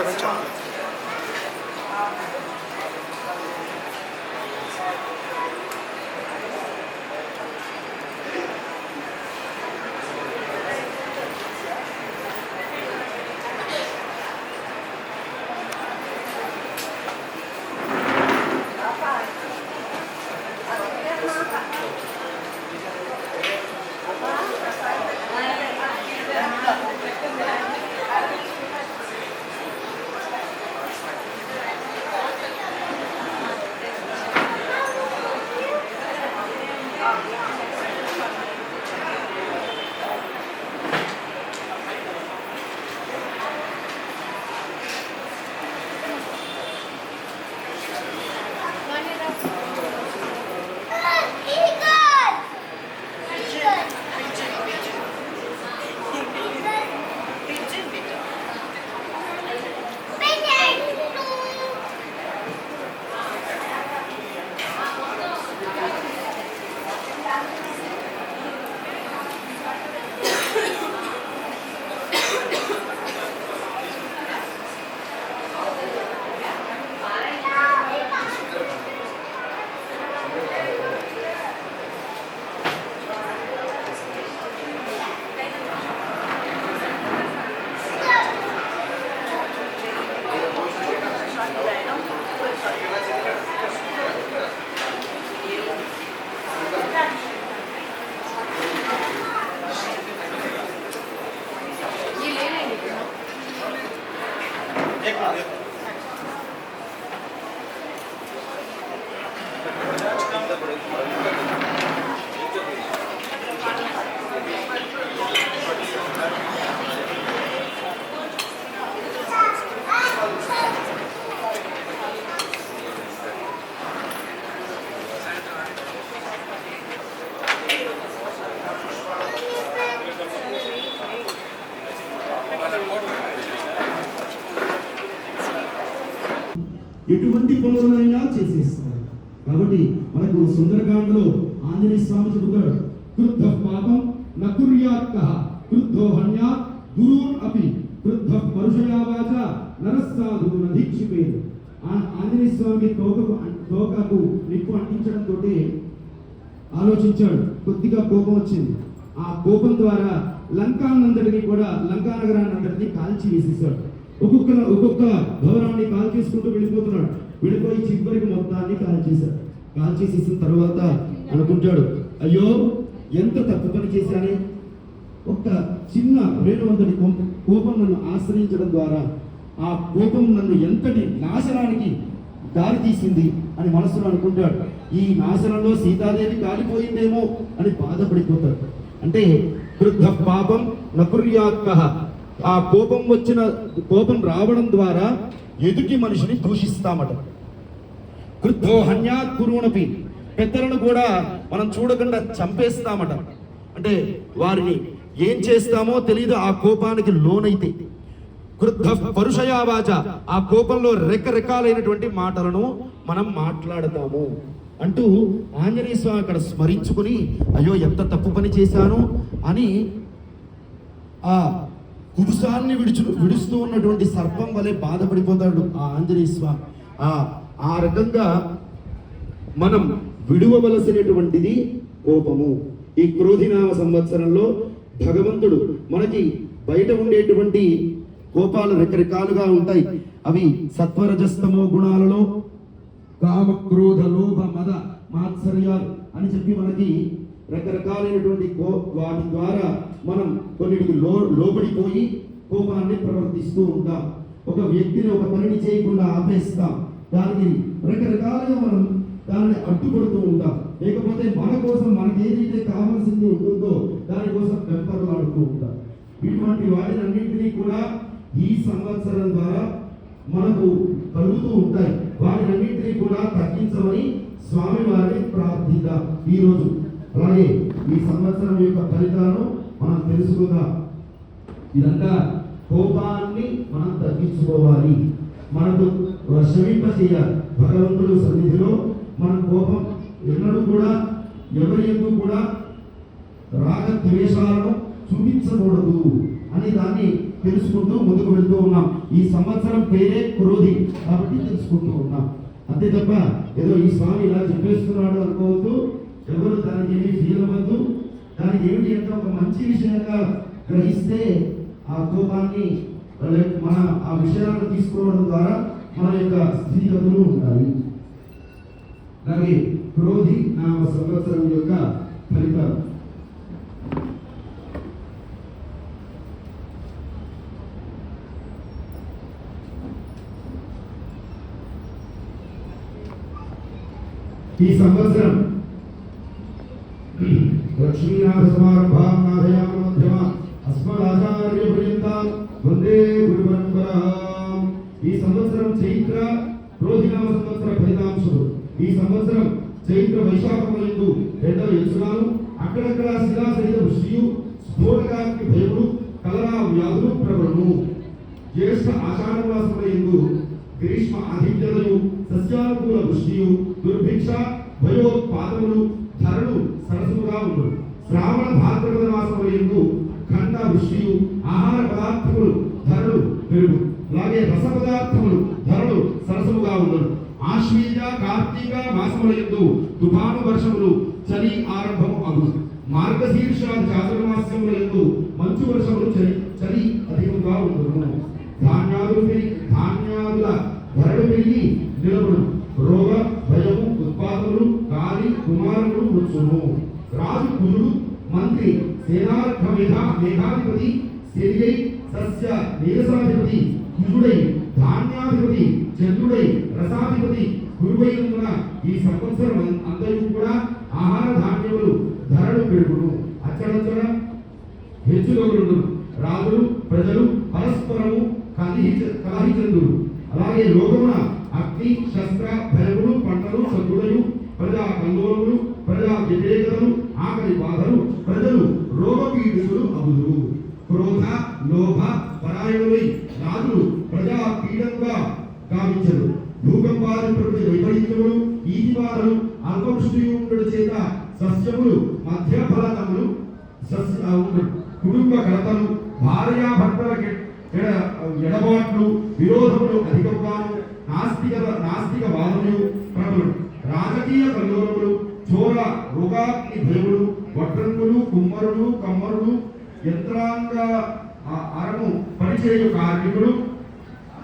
seven chocolate. ఎటువంటి పనులైనా చేసేస్తారు కాబట్టి మనకు సుందరకాండలో ఆంజనేయ స్వామి చెబుతాడు క్రుద్ధ పాపం నకుర్యాత్క క్రుద్ధో హన్యా గురున్ అపి క్రుద్ధ పరుషయావాచ నరస్సాధు నదీక్షిపేరు ఆంజనేయ స్వామి తోకకు తోకకు నిప్పు అంటించడంతో ఆలోచించాడు. కొద్దిగా కోపం వచ్చింది. ఆ కోపం ద్వారా లంకానందరిని కూడా లంకానగరాన్ని అందరినీ కాల్చి వేసేసాడు ఒక్కొక్క ఒక్కొక్క భవనాన్ని కాల్చి తీసుకుంటూ వెళ్ళిపోతున్నాడు. వెళ్ళిపోయి చివరికి మొత్తాన్ని కాల్ చేశాడు. కాల్ చేసేసిన తర్వాత అనుకుంటాడు అయ్యో ఎంత తప్పు పని చేశానే? ఒక చిన్న వేణువంతుడి కోపం నన్ను ఆశ్రయించడం ద్వారా ఆ కోపం నన్ను ఎంతటి నాశనానికి దారి తీసింది అని మనసులో అనుకుంటాడు. ఈ నాశనంలో సీతాదేవి కాలిపోయిందేమో అని బాధపడిపోతాడు. అంటే వృద్ధ పాపం నకుర్యాత్మ ఆ కోపం వచ్చిన కోపం రావడం ద్వారా ఎదుటి మనిషిని దూషిస్తామట. కృద్ధో హన్యాత్ కురువునపి పెద్దలను కూడా మనం చూడకుండా చంపేస్తామట. అంటే వారిని ఏం చేస్తామో తెలియదు ఆ కోపానికి లోనైతే. క్రుద్ధ పరుషయావాచ ఆ కోపంలో రకరకాలైనటువంటి మాటలను మనం మాట్లాడతాము. అంటూ ఆంజనేయ స్వామి అక్కడ స్మరించుకుని అయ్యో ఎంత తప్పు పని చేశాను అని ఆ కురుసాన్ని విడుచు విడుస్తూ ఉన్నటువంటి సర్పం వలె బాధపడిపోతాడు ఆ ఆంజనేయ స్వామి. ఆ ఆ రకంగా మనం విడువవలసినటువంటిది కోపము. ఈ క్రోధినామ సంవత్సరంలో భగవంతుడు మనకి బయట ఉండేటువంటి కోపాలు రకరకాలుగా ఉంటాయి. అవి సత్వరజస్తమో గుణాలలో కామ క్రోధ లోభ మద మాత్సర్యాలు అని చెప్పి మనకి రకరకాలైనటువంటి కో వాటి ద్వారా మనం కొన్నిటికి లో లోబడిపోయి కోపాన్ని ప్రవర్తిస్తూ ఉంటాం. ఒక వ్యక్తిని ఒక పనిని చేయకుండా ఆపేస్తాం. దానికి రకరకాలుగా మనం దానిని అడ్డుపడుతూ ఉంటాం. లేకపోతే మన కోసం మనకి ఏదైతే కావాల్సింది ఉంటుందో దానికోసం పెంపర్లాడుతూ ఉంటాం. ఇటువంటి వాటినన్నింటినీ కూడా ఈ సంవత్సరం ద్వారా మనకు కలుగుతూ ఉంటాయి. వాటినన్నింటినీ కూడా తగ్గించమని స్వామి వారిని ప్రార్థిద్దాం ఈరోజు. అలాగే ఈ సంవత్సరం యొక్క ఫలితాలను మనం తెలుసుకుందాం. ఇదంతా కోపాన్ని మనం తగ్గించుకోవాలి. మనకు శ్రమింప చేయాలి. భగవంతుడు సన్నిధిలో మన కోపం ఎన్నడూ కూడా ఎవరి ఎందుకు కూడా రాగ ద్వేషాలను చూపించకూడదు అని దాన్ని తెలుసుకుంటూ ముందుకు వెళ్తూ ఉన్నాం. ఈ సంవత్సరం పేరే క్రోధి కాబట్టి తెలుసుకుంటూ ఉన్నాం. అంతే తప్ప ఏదో ఈ స్వామి ఇలా చెప్పేస్తున్నాడు అనుకోవద్దు. ఎవరు దానికి ఏమి ఫీల్ అవ్వద్దు దానికి ఏమిటి అంటే ఒక మంచి విషయంగా గ్రహిస్తే ఆ కోపాన్ని మన ఆ విషయాలను తీసుకోవడం ద్వారా మన యొక్క స్థితిగతులు ఉంటాయి. అలాగే క్రోధి నామ సంవత్సరం యొక్క ఫలితం. ఈ సంవత్సరం లక్ష్మీనాథ సమారంభాం నాథయామ మధ్యమ అస్మదాచార్య పర్యంతం ఈ సంవత్సరం చైత్ర రోజునామ సంవత్సర ఫలితాంశులు ఈ సంవత్సరం చైత్ర వైశాఖములందు ఎండలు ఎంచున్నాను అక్కడక్కడ శిలా సహిత స్ఫోటకానికి భయములు కలరా వ్యాధులు ప్రబలము జ్యేష్ఠ ఆషాఢ గ్రీష్మ ఆదిత్యతయు సస్యానుకూల వృష్టియు దుర్భిక్ష భయోత్పాదములు శ్రావణ భాద్రపద మాసముల ఎందు ఖండ వృష్టియు ఆహార పదార్థములు ధరలు పెరుగు. అలాగే రస పదార్థములు ధరలు సరసముగా ఉండు ఆశ్వీజ కార్తీక మాసముల ఎందు తుఫాను వర్షములు చలి ఆరంభము అగు మార్గశీర్ష చాతుర్మాస్యముల ఎందు మంచు వర్షములు చలి చలి అధికముగా ఉండును ధాన్యాలు పెరిగి ధాన్యాల ధరలు పెరిగి నిలబడు రోగ భయము ఉత్పాదములు గాలి కుమారులు వచ్చును రాజు కుజుడు మేఘాధిపతి శరియై సస్య నీరసాధిపతి కుజుడై ధాన్యాధిపతి చంద్రుడై రసాధిపతి గురువైనందున ఈ సంవత్సరం అందరూ కూడా ఆహార ధాన్యములు ధరలు పెరుగును. అచ్చడంచన హెచ్చుగొరుడు రాజులు ప్రజలు పరస్పరము కలిహి కలహిచందురు. అలాగే లోకమున అగ్ని శస్త్ర భయములు పంటలు సద్దుడలు ప్రజా కల్లోలములు ప్రజా వ్యతిరేకతలు ఆకలి బాధలు ప్రజలు మధ్య ఫలతములు కుటుంబ కలతలు భార్యాభర్తల ఎడబాట్లు విరోధములు అధికముగాను నాస్తిక నాస్తిక వాదములు ప్రబలు రాజకీయ కల్లోలములు చోర రోగాగ్ని భయములు వడ్రంగులు కుమ్మరులు కమ్మరులు యంత్రాంగ అరము పనిచేయు కార్మికులు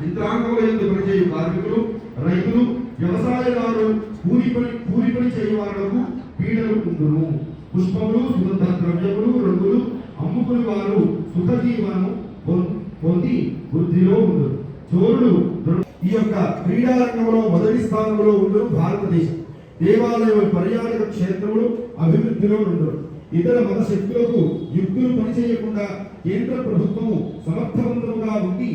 యంత్రాంగముల యందు పనిచేయు కార్మికులు రైతులు వ్యవసాయదారులు కూలి పని కూలి పని చేయు వాళ్ళకు పీడలు ఉండును. పుష్పములు సుగంధ ద్రవ్యములు రంగులు అమ్ముకుని వారు సుఖ జీవనము పొం- పొంది వృద్ధిలో ఉండరు చోరుడు ఈ యొక్క క్రీడా రంగంలో మొదటి స్థానంలో ఉండరు భారతదేశం. దేవాలయ పర్యాటక క్షేత్రములు అభివృద్ధిలో ఉండరు ఇతర మత శక్తులకు యుక్తులు పనిచేయకుండా కేంద్ర ప్రభుత్వము సమర్థవంతముగా ఉండి